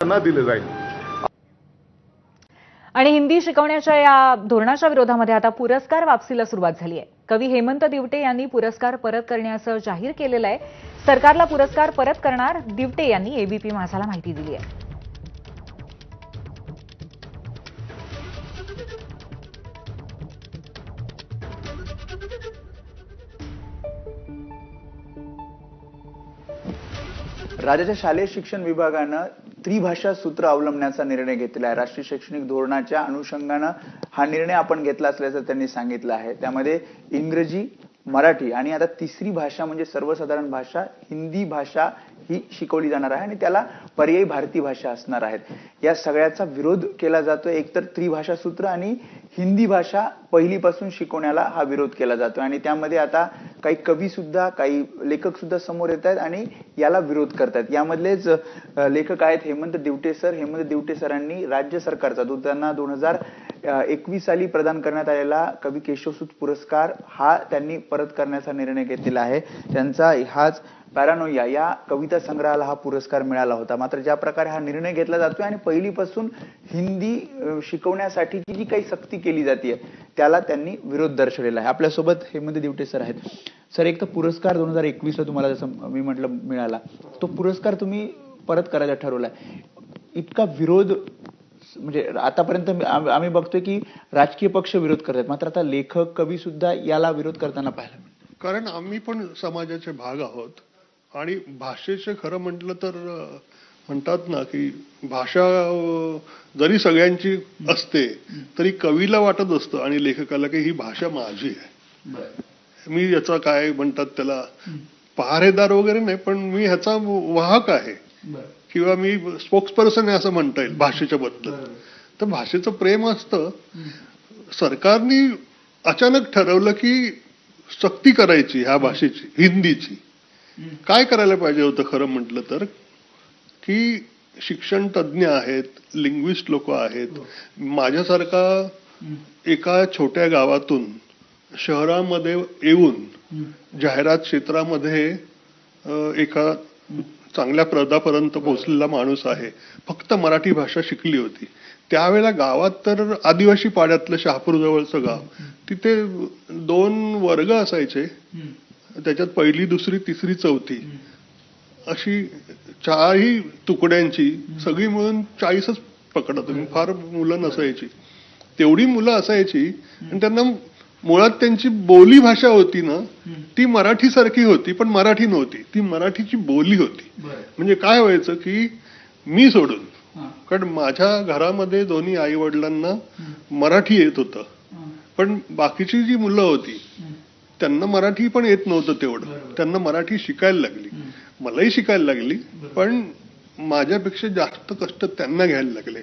त्यांना दिले जाईल. आणि हिंदी शिकवण्याच्या या धोरणाच्या विरोधामध्ये आता पुरस्कार वापसीला सुरुवात झाली आहे. कवी हेमंत दिवटे यांनी पुरस्कार परत करण्याचं जाहीर केलेलं आहे. सरकारला पुरस्कार परत करणार दिवटे यांनी एबीपी माझाला माहिती दिली आहे. राज्याच्या शालेय शिक्षण विभागानं त्रिभाषा सूत्र अवलंबण्याचा निर्णय घेतला आहे. राष्ट्रीय शैक्षणिक धोरणाच्या अनुषंगानं हा निर्णय आपण घेतला असल्याचं त्यांनी सांगितलं आहे. त्यामध्ये इंग्रजी मराठी आणि आता तिसरी भाषा म्हणजे सर्वसाधारण भाषा हिंदी भाषा ही शिकवली जाणार आहे आणि त्याला पर्यायी भारतीय भाषा असणार आहेत. या सगळ्याचा विरोध केला जातोय. एकतर त्रिभाषा सूत्र आणि हिंदी भाषा पहिलीपासून शिकवण्याला हा विरोध केला जातो आणि त्यामध्ये आता काही कवी सुद्धा काही लेखक सुद्धा समोर येत आहेत आणि याला विरोध करतायत यामधलेच लेखक आहेत हेमंत दिवटे सर. हेमंत दिवटे सरांनी राज्य सरकारचा जो त्यांना दोन हजार एकवीस साली प्रदान करण्यात आलेला कवी केशवसुत पुरस्कार हा त्यांनी परत करण्याचा निर्णय घेतलेला आहे. त्यांचा हाच पॅरानोया या कविता संग्रहाला हा पुरस्कार मिळाला होता. मात्र ज्या प्रकारे हा निर्णय घेतला जातोय आणि पहिलीपासून हिंदी शिकवण्यासाठीची जी काही सक्ती केली जाते त्याला त्यांनी विरोध दर्शवलेला आहे. आपल्यासोबत हेमंत दिवटे सर आहेत. सर एक तर पुरस्कार दोन हजार एकवीस ला तुम्हाला जसं मी म्हटलं मिळाला. तो पुरस्कार तुम्ही परत करायचा ठरवलाय. इतका विरोध म्हणजे आतापर्यंत आम्ही बघतोय की राजकीय पक्ष विरोध करतात. मात्र आता लेखक कवी सुद्धा याला विरोध करताना पाहिला कारण आम्ही पण समाजाचे भाग आहोत. आणि भाषेचे खरं म्हटलं तर म्हणतात ना की भाषा जरी सगळ्यांची असते तरी कवीला वाटत असतं आणि लेखकाला की ही भाषा माझी आहे. मी याचा काय म्हणतात त्याला पहारेदार वगैरे नाही पण मी ह्याचा वाहक आहे. किंवा मी स्पोक्स पर्सन आहे असं म्हणता येईल भाषेच्या बद्दल. तर भाषेचं प्रेम असतं. सरकारने अचानक ठरवलं की सक्ती करायची ह्या भाषेची हिंदीची. काय करायला पाहिजे होतं खरं म्हटलं तर? की शिक्षण तज्ज्ञ आहेत लिंग्विस्ट लोक आहेत. माझ्यासारखा एका छोट्या गावातून शहरामध्ये येऊन जाहिरात क्षेत्रामध्ये एका चांगल्या पदापर्यंत पोहोचलेला माणूस आहे. फक्त मराठी भाषा शिकली होती. त्यावेळेला गावात तर आदिवासी पाड्यातलं शहापूर जवळचं गाव तिथे दोन वर्ग असायचे. त्याच्यात पहिली दुसरी तिसरी चौथी. अशी चारही तुकड्यांची सगळी मिळून चाळीसच पकडा तुम्ही फार मुलं नसायची. तेवढी मुलं असायची आणि त्यांना मुळात त्यांची बोली भाषा होती ना ती मराठी सारखी होती पण मराठी नव्हती. ती मराठीची बोली होती. म्हणजे काय व्हायचं की मी सोडून कारण माझ्या घरामध्ये दोन्ही आई वडिलांना मराठी येत होतं. पण बाकीची जी मुलं होती त्यांना मराठी पण येत नव्हतं तेवढं. त्यांना मराठी शिकायला लागली. मलाही शिकायला लागली. पण माझ्यापेक्षा जास्त कष्ट त्यांना घ्यायला लागले.